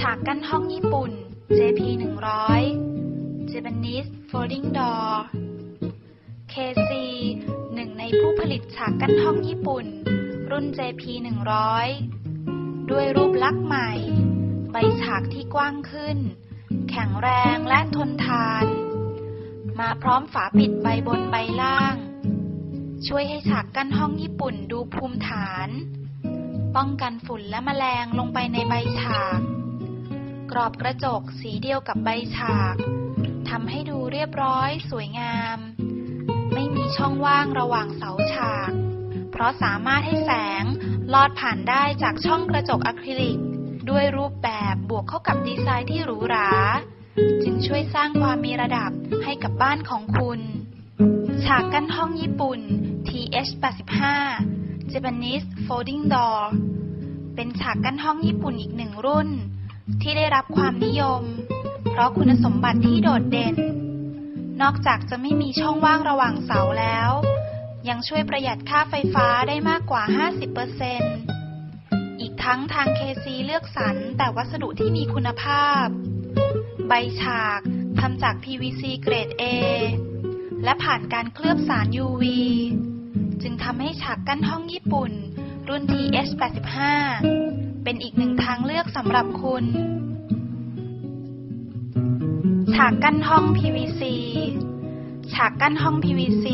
ฉากกั้นห้องญี่ปุ่น JP 100 Japanese Folding Door KC หนึ่งในผู้ผลิตฉากกั้นห้องญี่ปุ่น รุ่น JP 100 ด้วยรูปลักษณ์ใหม่ ใบฉากที่กว้างขึ้น แข็งแรงและทนทาน มาพร้อมฝาปิดใบบนใบล่าง ช่วยให้ฉากกั้นห้องญี่ปุ่นดูภูมิฐาน ป้องกันฝุ่นและแมลงลงไปในใบฉาก กรอบกระจกสีเดียวกับใบฉากทำให้ดูเรียบร้อยสวยงาม ไม่มีช่องว่างระหว่างเสาฉาก เพราะสามารถให้แสงลอดผ่านได้จากช่องกระจกอะคริลิก ด้วยรูปแบบบวกเข้ากับดีไซน์ที่หรูหรา จึงช่วยสร้างความมีระดับให้กับบ้านของคุณ ฉากกั้นห้องญี่ปุ่น TH85 Japanese Folding Door เป็นฉากกั้นห้องญี่ปุ่นอีกหนึ่งรุ่น ที่ได้รับความนิยม เพราะคุณสมบัติที่โดดเด่น นอกจากจะไม่มีช่องว่างระหว่างเสาแล้ว ยังช่วยประหยัดค่าไฟฟ้าได้มากกว่า 50%อีกทั้งทาง KC เลือกสรรแต่วัสดุที่มีคุณภาพ ใบฉากทำจาก PVC เกรด A และผ่านการเคลือบสาร UV จึงทำให้ฉากกั้นห้องญี่ปุ่น รุ่น TH85 เป็นอีกหนึ่งทางเลือกสำหรับคุณ ฉากกั้นห้อง PVC ฉากกั้นห้อง PVC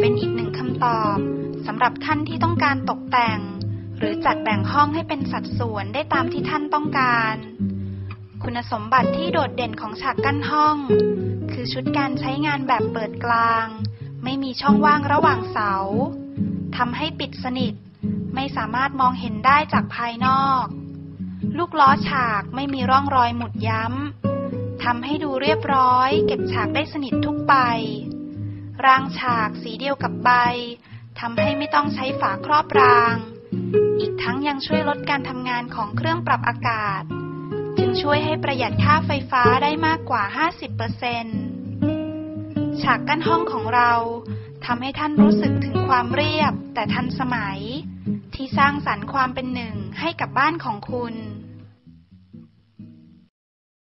เป็นอีกหนึ่งคำตอบสำหรับท่านที่ต้องการตกแต่ง หรือจัดแบ่งห้องให้เป็นสัดส่วนได้ตามที่ท่านต้องการ คุณสมบัติที่โดดเด่นของฉากกั้นห้อง คือชุดการใช้งานแบบเปิดกลาง ไม่มีช่องว่างระหว่างเสาทำให้ปิดสนิท ไม่สามารถมองเห็นได้จากภายนอก ลูกล้อฉากไม่มีร่องรอยหมุดย้ำทำให้ดูเรียบร้อย เก็บฉากได้สนิททุกใบ รางฉากสีเดียวกับใบทำให้ไม่ต้องใช้ฝาครอบราง อีกทั้งยังช่วยลดการทำงานของเครื่องปรับอากาศ จึงช่วยให้ประหยัดค่าไฟฟ้าได้มากกว่า 50%ฉากกั้นห้องของเรา ทำให้ท่านรู้สึกถึงความเรียบแต่ทันสมัย ที่สร้างสรรค์ความเป็นหนึ่งให้กับบ้านของคุณ